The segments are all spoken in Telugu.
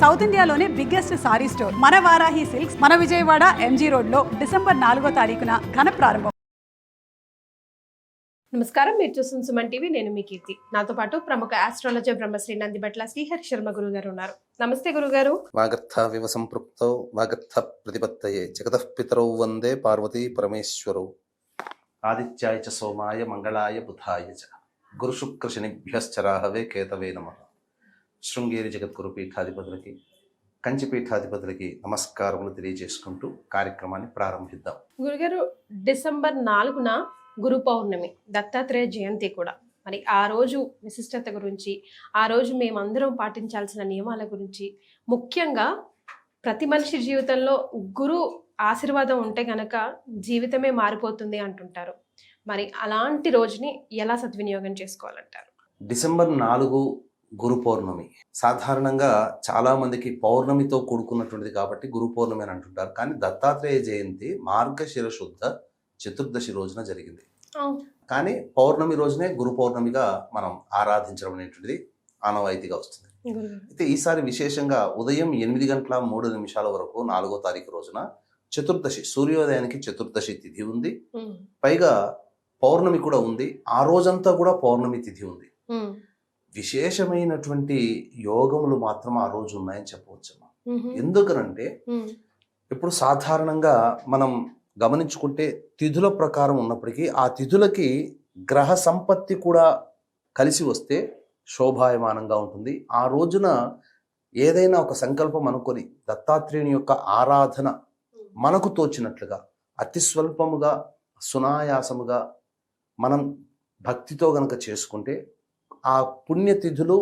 సౌత్ ఇండియాలోనే బిగ్గెస్ట్ సారీ స్టోర్. మన వారాహి సిల్క్స్ మన విజయవాడ ఎంజీ రోడ్లో డిసెంబర్ నాలుగో తారీఖున ఘన ప్రారంభం. నమస్కారం మీరు చూస్తున్న సుమన్ టీవీ నేను మీ కీర్తి. నాతో పాటు ప్రముఖ ఆస్ట్రాలజర్ బ్రహ్మశ్రీ నందిబట్ల శ్రీహరి శర్మ గురువు గారు ఉన్నారు. నమస్తే గురుగారు. వాగర్థావివ సంపృక్తౌ వాగర్థ ప్రతిపత్తయే. జగతః పితరౌ వందే పార్వతీ పరమేశ్వరౌ. ఆదిత్యాయ చ సోమాయ మంగళాయ బుధాయ చ. గురుశుక్ర శనిభ్యశ్చరాహవే కేతవే నమ. శృంగేరి జగద్గురు పీఠాధిపతులకి కంచి పీఠాధిపతులకి నమస్కారములు తెలియజేసుకుంటూ కార్యక్రమాన్ని ప్రారంభిద్దాం. గురుగారు డిసెంబర్ నాలుగున గురు పౌర్ణమి దత్తాత్రేయ జయంతి కూడా. మరి ఆ రోజు విశిష్టత గురించి ఆ రోజు మేమందరం పాటించాల్సిన నియమాల గురించి ముఖ్యంగా ప్రతి మనిషి జీవితంలో గురు ఆశీర్వాదం ఉంటే గనక జీవితమే మారిపోతుంది అంటుంటారు. మరి అలాంటి రోజుని ఎలా సద్వినియోగం చేసుకోవాలంటారు? డిసెంబర్ నాలుగు గురు పౌర్ణమి. సాధారణంగా చాలా మందికి పౌర్ణమితో కూడుకున్నటువంటిది కాబట్టి గురు పౌర్ణమి అని అంటుంటారు. కానీ దత్తాత్రేయ జయంతి మార్గశిర శుద్ధ చతుర్దశి రోజున జరిగింది. కానీ పౌర్ణమి రోజునే గురు పౌర్ణమిగా మనం ఆరాధించడం అనేటువంటిది ఆనవాయితీగా వస్తుంది. అయితే ఈసారి విశేషంగా ఉదయం ఎనిమిది గంటల మూడు నిమిషాల వరకు నాలుగో తారీఖు రోజున చతుర్దశి సూర్యోదయానికి చతుర్దశి తిథి ఉంది. పైగా పౌర్ణమి కూడా ఉంది. ఆ రోజంతా కూడా పౌర్ణమి తిథి ఉంది. విశేషమైనటువంటి యోగములు మాత్రం ఆ రోజు ఉన్నాయని చెప్పవచ్చు ఉమ్, ఎందుకనంటే ఇప్పుడు సాధారణంగా మనం గమనించుకుంటే తిథుల ప్రకారం ఉన్నప్పటికీ ఆ తిథులకి గ్రహ సంపత్తి కూడా కలిసి వస్తే శోభాయమానంగా ఉంటుంది. ఆ రోజున ఏదైనా ఒక సంకల్పం అనుకొని దత్తాత్రేయుని యొక్క ఆరాధన మనకు తోచినట్లుగా అతి స్వల్పముగా సునాయాసముగా మనం భక్తితో గనక చేసుకుంటే ఆ పుణ్యతిథులు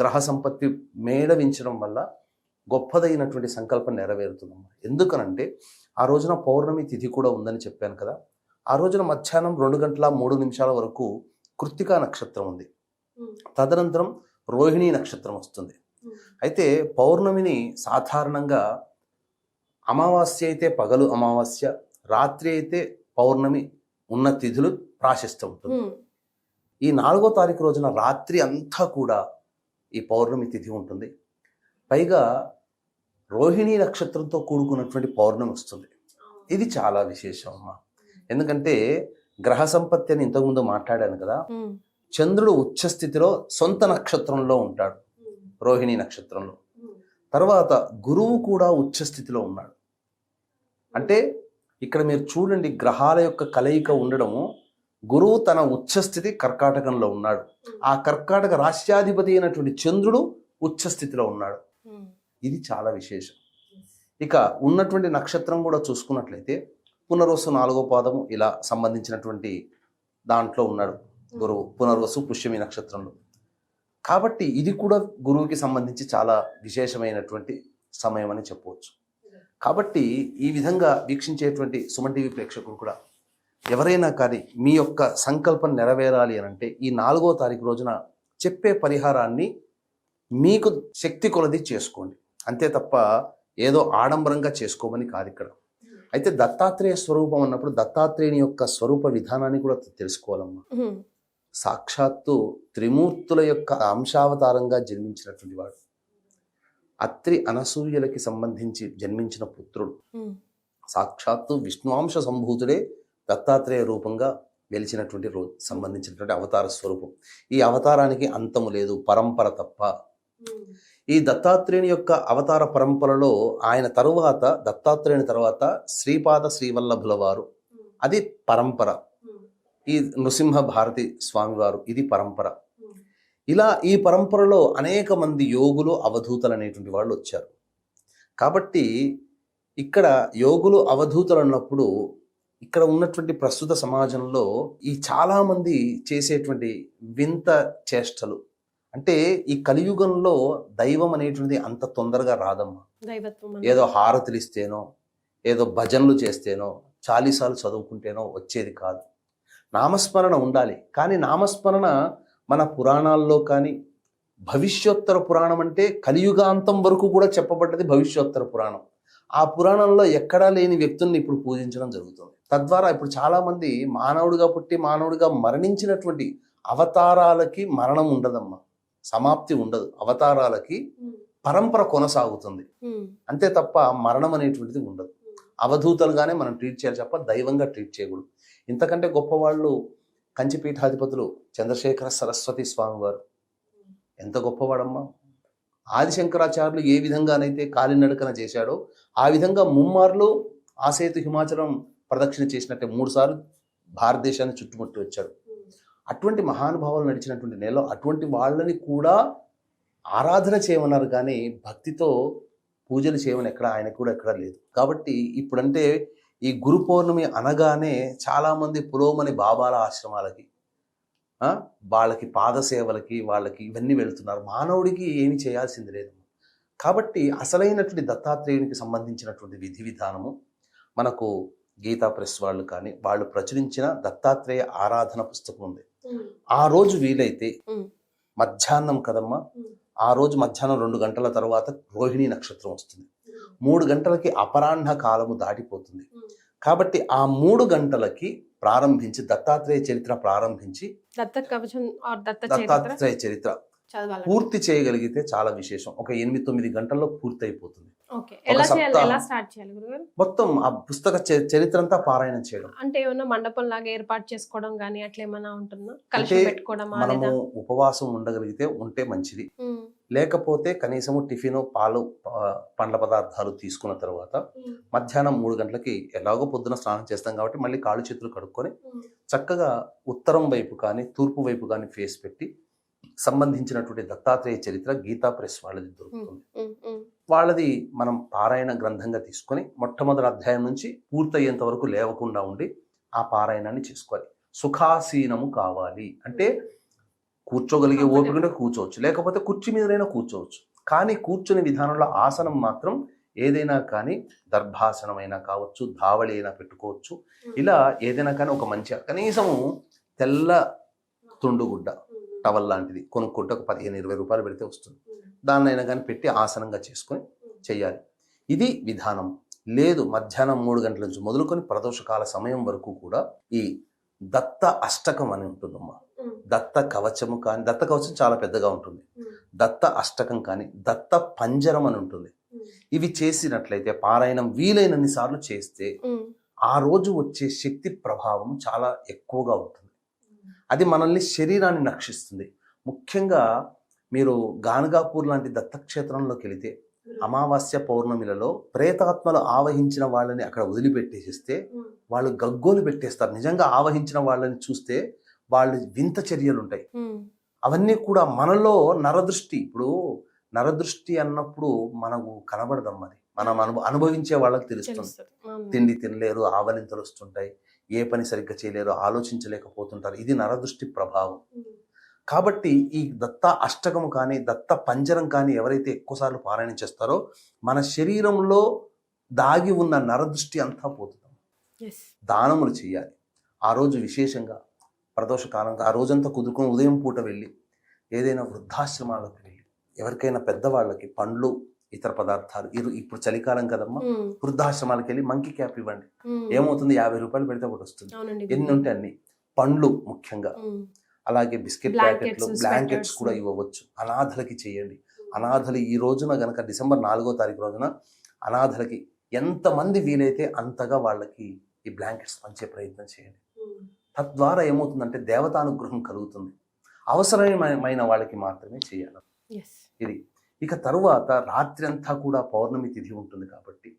గ్రహ సంపత్తి మేళవించడం వల్ల గొప్పదైనటువంటి సంకల్పం నెరవేరుతుందమ్మా. ఎందుకనంటే ఆ రోజున పౌర్ణమి తిథి కూడా ఉందని చెప్పాను కదా. ఆ రోజున మధ్యాహ్నం రెండు గంటల మూడు నిమిషాల వరకు కృత్తికా నక్షత్రం ఉంది. తదనంతరం రోహిణీ నక్షత్రం వస్తుంది. అయితే పౌర్ణమిని సాధారణంగా అమావాస్య అయితే పగలు అమావాస్య రాత్రి అయితే పౌర్ణమి ఉన్న తిథులు ప్రాశస్తం ఉంటుంది. ఈ నాలుగో తారీఖు రోజున రాత్రి అంతా కూడా ఈ పౌర్ణమి తిథి ఉంటుంది. పైగా రోహిణీ నక్షత్రంతో కూడుకున్నటువంటి పౌర్ణమి వస్తుంది. ఇది చాలా విశేషం అమ్మా. ఎందుకంటే గ్రహ సంపత్తి అని ఇంతకుముందు మాట్లాడాను కదా. చంద్రుడు ఉచ్చ స్థితిలో సొంత నక్షత్రంలో ఉంటాడు. రోహిణీ నక్షత్రంలో. తర్వాత గురువు కూడా ఉచ్చ స్థితిలో ఉన్నాడు. అంటే ఇక్కడ మీరు చూడండి గ్రహాల యొక్క కలయిక ఉండడము గురువు తన ఉచ్చస్థితి కర్కాటకంలో ఉన్నాడు. ఆ కర్కాటక రాష్ట్రాధిపతి అయినటువంటి చంద్రుడు ఉచ్చ స్థితిలో ఉన్నాడు. ఉమ్, ఇది చాలా విశేషం. ఇక ఉన్నటువంటి నక్షత్రం కూడా చూసుకున్నట్లయితే పునర్వసు నాలుగో పాదము ఇలా సంబంధించినటువంటి దాంట్లో ఉన్నాడు గురువు. పునర్వసు పుష్యమి నక్షత్రంలో. కాబట్టి ఇది కూడా గురువుకి సంబంధించి చాలా విశేషమైనటువంటి సమయం అని చెప్పవచ్చు. కాబట్టి ఈ విధంగా వీక్షించేటువంటి సుమన్ టీవీ ప్రేక్షకులు కూడా ఎవరైనా కానీ మీ యొక్క సంకల్పం నెరవేరాలి అని అంటే ఈ నాలుగో తారీఖు రోజున చెప్పే పరిహారాన్ని మీకు శక్తి కొలది చేసుకోండి. అంతే తప్ప ఏదో ఆడంబరంగా చేసుకోమని కాదు ఇక్కడ. అయితే దత్తాత్రేయ స్వరూపం అన్నప్పుడు దత్తాత్రేయుని యొక్క స్వరూప విధానాన్ని కూడా తెలుసుకోవాలమ్మా. సాక్షాత్తు త్రిమూర్తుల యొక్క అంశావతారంగా జన్మించినటువంటి వాడు. అత్రి అనసూయలకి సంబంధించి జన్మించిన పుత్రుడు. సాక్షాత్తు విష్ణువాంశ సంభూతుడే దత్తాత్రేయ రూపంగా వెలిచినటువంటి రోజు సంబంధించినటువంటి అవతార స్వరూపం. ఈ అవతారానికి అంతము లేదు పరంపర తప్ప. ఈ దత్తాత్రేయుని యొక్క అవతార పరంపరలో ఆయన తరువాత దత్తాత్రేయుని తర్వాత శ్రీపాద శ్రీవల్లభుల వారు అది పరంపర. ఈ నృసింహ భారతి స్వామివారు ఇది పరంపర. ఇలా ఈ పరంపరలో అనేక మంది యోగులు అవధూతలు అనేటువంటి వాళ్ళు వచ్చారు. కాబట్టి ఇక్కడ యోగులు అవధూతలు అన్నప్పుడు ఇక్కడ ఉన్నటువంటి ప్రస్తుత సమాజంలో ఈ చాలా మంది చేసేటువంటి వింత చేష్టలు. అంటే ఈ కలియుగంలో దైవం అనేటువంటిది అంత తొందరగా రాదమ్మా. దైవత్వం ఏదో హారతులు ఇస్తేనో ఏదో భజనలు చేస్తేనో చాలీసాలు చదువుకుంటేనో వచ్చేది కాదు. నామస్మరణ ఉండాలి. కానీ నామస్మరణ మన పురాణాల్లో కానీ భవిష్యోత్తర పురాణం అంటే కలియుగాంతం వరకు కూడా చెప్పబడ్డది భవిష్యోత్తర పురాణం. ఆ పురాణంలో ఎక్కడా లేని వ్యక్తుల్ని ఇప్పుడు పూజించడం జరుగుతుంది. తద్వారా ఇప్పుడు చాలా మంది మానవుడిగా పుట్టి మానవుడిగా మరణించినటువంటి అవతారాలకి మరణం ఉండదమ్మా. సమాప్తి ఉండదు. అవతారాలకి పరంపర కొనసాగుతుంది. అంతే తప్ప మరణం అనేటువంటిది ఉండదు. అవధూతలుగానే మనం ట్రీట్ చేయాలి తప్ప దైవంగా ట్రీట్ చేయకూడదు. ఇంతకంటే గొప్పవాళ్ళు కంచిపీఠాధిపతులు చంద్రశేఖర సరస్వతి స్వామి వారు ఎంత గొప్పవాడమ్మా. ఆదిశంకరాచార్యులు ఏ విధంగానైతే కాలినడకన చేశాడో ఆ విధంగా ముమ్మార్లు ఆసేతు హిమాచలం ప్రదక్షిణ చేసినట్టే మూడుసార్లు భారతదేశాన్ని చుట్టుముట్టి వచ్చాడు. అటువంటి మహానుభావాలు నడిచినటువంటి నేలలో అటువంటి వాళ్ళని కూడా ఆరాధన చేయమన్నారు కానీ భక్తితో పూజలు చేయమని ఎక్కడ ఆయన కూడా ఎక్కడ లేదు. కాబట్టి ఇప్పుడంటే ఈ గురు పౌర్ణమి అనగానే చాలామంది పులోమని బాబాల ఆశ్రమాలకి వాళ్ళకి పాదసేవలకి వాళ్ళకి ఇవన్నీ వెళ్తున్నారు. మానవుడికి ఏమి చేయాల్సింది లేదు. కాబట్టి అసలైనటువంటి దత్తాత్రేయునికి సంబంధించినటువంటి విధి విధానము మనకు గీతా ప్రెస్ వాళ్ళు కానీ వాళ్ళు ప్రచురించిన దత్తాత్రేయ ఆరాధన పుస్తకం ఉంది. ఆ రోజు వీలైతే. మధ్యాహ్నం కదమ్మా. ఆ రోజు మధ్యాహ్నం రెండు గంటల తర్వాత రోహిణి నక్షత్రం వస్తుంది. మూడు గంటలకి అపరాహ్న కాలము దాటిపోతుంది. కాబట్టి ఆ మూడు గంటలకి ప్రారంభించి దత్తాత్రేయ చరిత్ర ప్రారంభించి దత్తాత్రేయ చరిత్ర పూర్తి చేయగలిగితే చాలా విశేషం. ఒక ఎనిమిది తొమ్మిది గంటల్లో పూర్తి అయిపోతుంది మొత్తం ఆ పుస్తక చరిత్ర అంతా పారాయణం చేయడం. అంటే ఏమన్నా మండపం లాగా ఏర్పాటు చేసుకోవడం గానీ అట్లా ఏమన్నా ఉంటుందా? కలిసి అంటే పెట్టుకోవడమా మనము ఉపవాసం ఉండగలిగితే ఉంటే మంచిది. లేకపోతే కనీసము టిఫిన్ పాలు పండ్ల పదార్థాలు తీసుకున్న తర్వాత మధ్యాహ్నం మూడు గంటలకి ఎలాగో పొద్దున స్నానం చేస్తాం కాబట్టి మళ్ళీ కాళ్ళు చేతులు కడుక్కొని చక్కగా ఉత్తరం వైపు కానీ తూర్పు వైపు కానీ ఫేస్ పెట్టి సంబంధించినటువంటి దత్తాత్రేయ చరిత్ర గీతా ప్రెస్ వాళ్ళది దొరుకుతుంది. వాళ్ళది మనం పారాయణ గ్రంథంగా తీసుకొని మొట్టమొదటి అధ్యాయం నుంచి పూర్తయ్యేంత వరకు లేవకుండా ఉండి ఆ పారాయణాన్ని చేసుకోవాలి. సుఖాసీనము కావాలి. అంటే కూర్చోగలిగే ఓపిక ఉంటే కూర్చోవచ్చు. లేకపోతే కుర్చీ మీదైనా కూర్చోవచ్చు. కానీ కూర్చునే విధానంలో ఆసనం మాత్రం ఏదైనా కానీ దర్భాసనమైనా కావచ్చు ధావళి అయినా పెట్టుకోవచ్చు. ఇలా ఏదైనా కానీ ఒక మంచి కనీసము తెల్ల తుండుగుడ్డ టవల్ లాంటిది కొనుక్కుంటే ఒక పదిహేను ఇరవై రూపాయలు పెడితే వస్తుంది. దాన్నైనా కానీ పెట్టి ఆసనంగా చేసుకొని చేయాలి. ఇది విధానం. లేదు మధ్యాహ్నం మూడు గంటల నుంచి మొదలుకొని ప్రదోషకాల సమయం వరకు కూడా ఈ దత్త అష్టకం అని ఉంటుందమ్మా. దత్త కవచము కానీ దత్త కవచం చాలా పెద్దగా ఉంటుంది. దత్త అష్టకం కానీ దత్త పంజరం అని ఉంటుంది. ఇవి చేసినట్లయితే పారాయణం వీలైనన్ని సార్లు చేస్తే ఆ రోజు వచ్చే శక్తి ప్రభావం చాలా ఎక్కువగా ఉంటుంది. అది మనల్ని శరీరాన్ని నక్షిస్తుంది ముఖ్యంగా మీరు గానగాపూర్ లాంటి దత్తక్షేత్రంలోకి వెళితే అమావాస్య పౌర్ణమిలలో ప్రేతాత్మలు ఆవహించిన వాళ్ళని అక్కడ వదిలిపెట్టేసిస్తే వాళ్ళు గగ్గోలు పెట్టేస్తారు. నిజంగా ఆవహించిన వాళ్ళని చూస్తే వాళ్ళు వింత చర్యలు ఉంటాయి అవన్నీ కూడా మనలో నరదృష్టి. ఇప్పుడు నరదృష్టి అన్నప్పుడు మనకు కనబడదమ్మా అది. మనం అనుభ అనుభవించే వాళ్ళకి తెలుస్తుంది. తిండి తినలేరు ఆవలింతలు వస్తుంటాయి. ఏ పని సరిగ్గా చేయలేరు ఆలోచించలేకపోతుంటారు. ఇది నరదృష్టి ప్రభావం. కాబట్టి ఈ దత్త అష్టకము కానీ దత్త పంజరం కానీ ఎవరైతే ఎక్కువసార్లు పారాయణ చేస్తారో మన శరీరంలో దాగి ఉన్న నరదృష్టి అంతా పోతుంది. దానములు చేయాలి. ఆ రోజు విశేషంగా ప్రదోష కాలంగా ఆ రోజంతా కుదురుకొని ఉదయం పూట వెళ్ళి ఏదైనా వృద్ధాశ్రమాలకు వెళ్ళి ఎవరికైనా పెద్దవాళ్ళకి పండ్లు ఇతర పదార్థాలు ఇరు ఇప్పుడు చలికాలం కదమ్మా ఉమ్, వృద్ధాశ్రమాలకు వెళ్ళి మంకీ క్యాప్ ఇవ్వండి. ఉమ్, ఏమవుతుంది? యాభై రూపాయలు పెడితే ఒకటి వస్తుంది. ఎన్ని ఉంటే అన్ని. పండ్లు ముఖ్యంగా. ఉమ్, అలాగే బిస్కెట్ ప్యాకెట్లు బ్లాంకెట్స్. కూడా ఇవ్వవచ్చు. అనాథలకి చేయండి. అనాథలు ఈ రోజున గనక డిసెంబర్ నాలుగో తారీఖు రోజున అనాథలకి ఎంతమంది వీలైతే అంతగా వాళ్ళకి ఈ బ్లాంకెట్స్ పంచే ప్రయత్నం చేయండి. ఉమ్, తద్వారా ఏమవుతుందంటే దేవతానుగ్రహం కలుగుతుంది. అవసరమైన వాళ్ళకి మాత్రమే చేయాలి. ఇది. ఇక తరువాత రాత్రి అంతా కూడా పౌర్ణమి తిథి ఉంటుంది కాబట్టి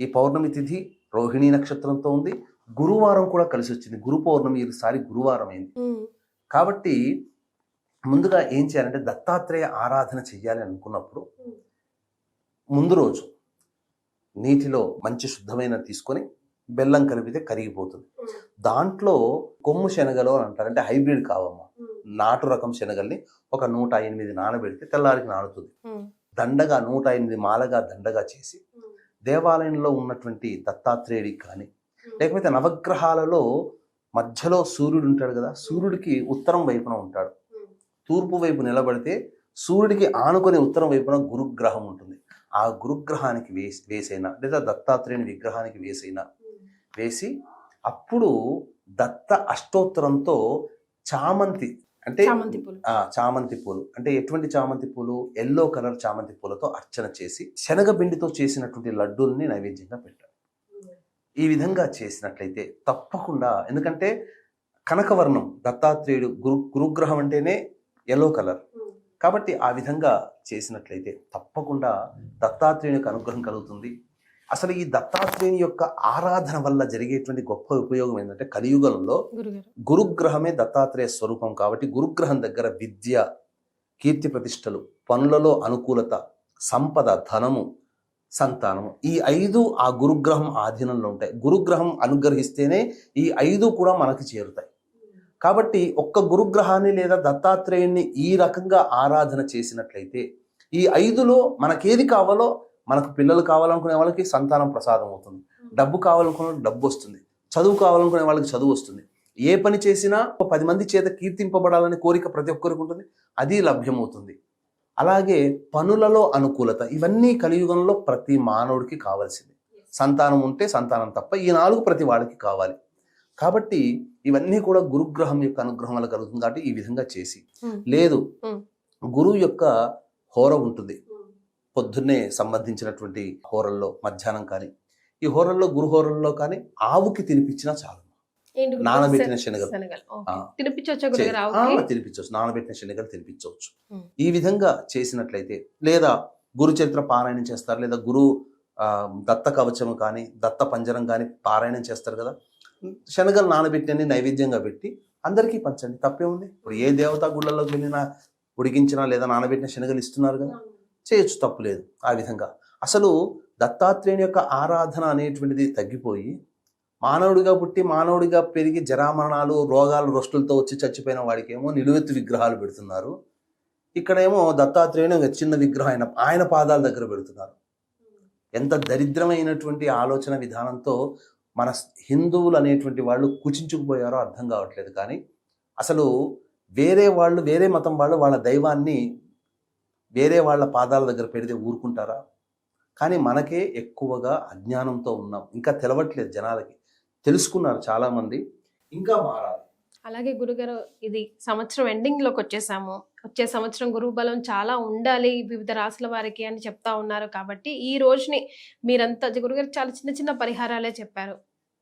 ఈ పౌర్ణమి తిథి రోహిణీ నక్షత్రంతో ఉంది. గురువారం కూడా కలిసి వచ్చింది గురు పౌర్ణమి ఈసారి గురువారం అయింది. ఉమ్, కాబట్టి ముందుగా ఏం చేయాలంటే దత్తాత్రేయ ఆరాధన చెయ్యాలి అనుకున్నప్పుడు ముందు రోజు నీటిలో మంచి శుద్ధమైన తీసుకొని బెల్లం కలిపితే కరిగిపోతుంది. దాంట్లో కొమ్ము శనగలు అని అంటారు అంటే హైబ్రిడ్ కావమ్మా. నాటు రకం శనగల్ని ఒక నూట ఎనిమిది నానబెడితే తెల్లారికి నానుతుంది. దండగా నూట ఎనిమిది మాలగా దండగా చేసి దేవాలయంలో ఉన్నటువంటి దత్తాత్రేయుడికి కానీ లేకపోతే నవగ్రహాలలో మధ్యలో సూర్యుడు ఉంటాడు కదా సూర్యుడికి ఉత్తరం వైపున ఉంటాడు. తూర్పు వైపు నిలబడితే సూర్యుడికి ఆనుకొని ఉత్తరం వైపున గురుగ్రహం ఉంటుంది. ఆ గురుగ్రహానికి వేసి వేసైనా లేదా దత్తాత్రేయుని విగ్రహానికి వేసైనా వేసి అప్పుడు దత్త అష్టోత్తరంతో చామంతి అంటే చామంతి పూలు. ఆ చామంతి పూలు అంటే ఎటువంటి చామంతి పూలు? ఎల్లో కలర్ చామంతి పూలతో అర్చన చేసి శనగపిండితో చేసినటువంటి లడ్డూల్ని నైవేద్యంగా పెట్టారు. ఈ విధంగా చేసినట్లయితే తప్పకుండా. ఎందుకంటే కనకవర్ణం దత్తాత్రేయుడు గురు గురుగ్రహం అంటేనే ఎల్లో కలర్ కాబట్టి ఆ విధంగా చేసినట్లయితే తప్పకుండా దత్తాత్రేయుని యొక్క అనుగ్రహం కలుగుతుంది. అసలు ఈ దత్తాత్రేయుని యొక్క ఆరాధన వల్ల జరిగేటువంటి గొప్ప ఉపయోగం ఏంటంటే కలియుగంలో గురుగారు. గురుగ్రహమే దత్తాత్రేయ స్వరూపం కాబట్టి గురుగ్రహం దగ్గర విద్య కీర్తి ప్రతిష్టలు పనులలో అనుకూలత సంపద ధనము సంతానం ఈ ఐదు ఆ గురుగ్రహం ఆధీనంలో ఉంటాయి. గురుగ్రహం అనుగ్రహిస్తేనే ఈ ఐదు కూడా మనకి చేరుతాయి. కాబట్టి ఒక్క గురుగ్రహాన్ని లేదా దత్తాత్రేయుణ్ణి ఈ రకంగా ఆరాధన చేసినట్లయితే ఈ ఐదులో మనకేది కావాలో మనకు పిల్లలు కావాలనుకునే వాళ్ళకి సంతానం ప్రసాదం అవుతుంది. డబ్బు కావాలనుకునే వాళ్ళకి డబ్బు వస్తుంది. చదువు కావాలనుకునే వాళ్ళకి చదువు వస్తుంది. ఏ పని చేసినా ఒక పది మంది చేత కీర్తింపబడాలనే కోరిక ప్రతి ఒక్కరికి ఉంటుంది. అది లభ్యమవుతుంది. అలాగే పనులలో అనుకూలత ఇవన్నీ కలియుగంలో ప్రతి మానవుడికి కావాల్సింది సంతానం ఉంటే సంతానం తప్ప ఈ నాలుగు ప్రతి వాళ్ళకి కావాలి కాబట్టి ఇవన్నీ కూడా గురుగ్రహం యొక్క అనుగ్రహం వల్ల కలుగుతుంది కాబట్టి ఈ విధంగా చేసి. లేదు. గురువు యొక్క హోర ఉంటుంది పొద్దున్నే సంబంధించినటువంటి హోరల్లో మధ్యాహ్నం కానీ ఈ హోరల్లో గురు హోరల్లో కానీ ఆవుకి తినిపించినా చాలు? నానబెట్టిన శన- శనగలు. తినిపించవచ్చా నానబెట్టిన శనగలు తినిపించవచ్చు. ఈ విధంగా చేసినట్లయితే లేదా గురు చరిత్ర పారాయణం చేస్తారు లేదా గురు ఆ, దత్త కవచము కానీ దత్త పంజరం కానీ పారాయణం చేస్తారు కదా. శనగలు నానబెట్టినని నైవేద్యంగా పెట్టి అందరికీ పంచండి. తప్పే ఉంది ఇప్పుడు ఏ దేవతా గుళ్ళలోకి వెళ్ళినా ఉడికించినా లేదా నానబెట్టిన శనగలు ఇస్తున్నారు కదా. చేయొచ్చు తప్పు లేదు. ఆ విధంగా. అసలు దత్తాత్రేయుని యొక్క ఆరాధన అనేటువంటిది తగ్గిపోయి మానవుడిగా పుట్టి మానవుడిగా పెరిగి జరామరణాలు రోగాలు రొస్టులతో వచ్చి చచ్చిపోయిన వాడికి ఏమో నిలువెత్తు విగ్రహాలు పెడుతున్నారు. ఇక్కడేమో దత్తాత్రేయుని ఒక చిన్న విగ్రహం ఆయన ఆయన పాదాల దగ్గర పెడుతున్నారు. ఎంత దరిద్రమైనటువంటి ఆలోచన విధానంతో మన హిందువులు అనేటువంటి వాళ్ళు కుచించుకుపోయారో అర్థం కావట్లేదు. కానీ అసలు వేరే వాళ్ళు వేరే మతం వాళ్ళు వాళ్ళ దైవాన్ని వేరే వాళ్ళ పాదాల దగ్గర పెడితే ఊరుకుంటారా? కానీ మనకే ఎక్కువగా అజ్ఞానంతో ఉన్నాం. ఇంకా తెలవట్లేదు జనాలకి. తెలుసుకున్నారు చాలామంది ఇంకా మారాలి. అలాగే గురుగారు ఇది సంవత్సరం ఎండింగ్లోకి వచ్చేసాము. వచ్చే సంవత్సరం గురువు బలం చాలా ఉండాలి వివిధ రాసుల వారికి అని చెప్తా ఉన్నారు కాబట్టి ఈ రోజుని మీరంతా గురుగారు చాలా చిన్న చిన్న పరిహారాలే చెప్పారు.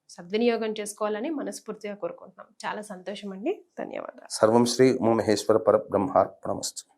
సద్వినియోగం చేసుకోవాలని మనస్ఫూర్తిగా కోరుకుంటున్నాం. చాలా సంతోషం అండి ధన్యవాదాలు. సర్వం శ్రీ ఉమామహేశ్వర పరబ్రహ్మార్పణమస్తు.